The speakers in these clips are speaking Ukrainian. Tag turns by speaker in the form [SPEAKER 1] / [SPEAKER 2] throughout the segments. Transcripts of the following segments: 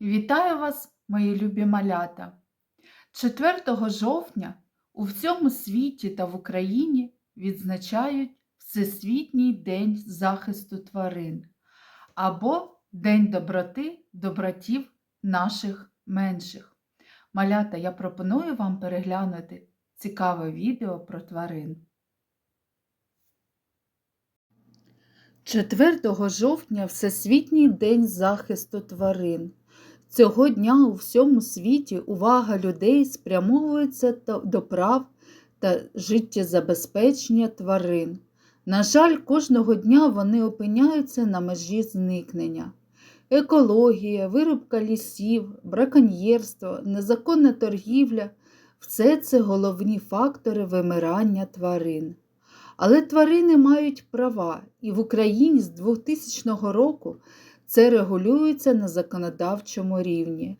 [SPEAKER 1] Вітаю вас, мої любі малята! 4 жовтня у всьому світі та в Україні відзначають Всесвітній день захисту тварин або День доброти до братів наших менших. Малята, я пропоную вам переглянути цікаве відео про тварин. 4 жовтня Всесвітній день захисту тварин. Цього дня у всьому світі увага людей спрямовується до прав та життєзабезпечення тварин. На жаль, кожного дня вони опиняються на межі зникнення. Екологія, вирубка лісів, браконьєрство, незаконна торгівля все це головні фактори вимирання тварин. Але тварини мають права, і в Україні з 2000 року це регулюється на законодавчому рівні.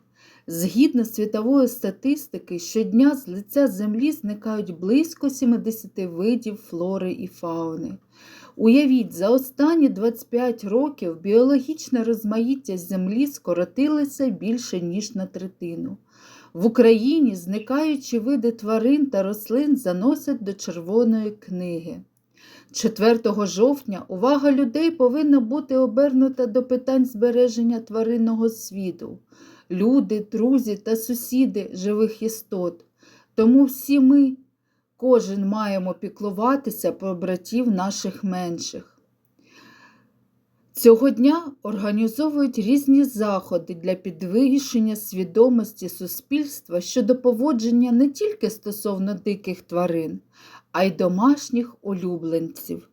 [SPEAKER 1] Згідно світової статистики, щодня з лиця землі зникають близько 70 видів флори і фауни. Уявіть, за останні 25 років біологічне розмаїття землі скоротилося більше, ніж на третину. В Україні зникаючі види тварин та рослин заносять до Червоної книги. 4 жовтня увага людей повинна бути обернута до питань збереження тваринного світу. Люди, друзі та сусіди живих істот. Тому всі ми, кожен маємо піклуватися про братів наших менших. Цього дня організовують різні заходи для підвищення свідомості суспільства щодо поводження не тільки стосовно диких тварин, а й домашніх улюбленців.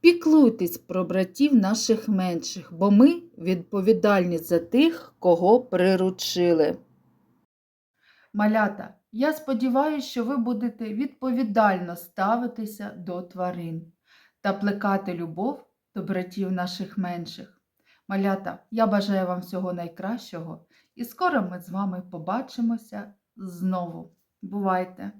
[SPEAKER 1] Піклуйтесь про братів наших менших, бо ми відповідальні за тих, кого приручили. Малята, я сподіваюся, що ви будете відповідально ставитися до тварин та плекати любов до братів наших менших. Малята, я бажаю вам всього найкращого і скоро ми з вами побачимося знову. Бувайте!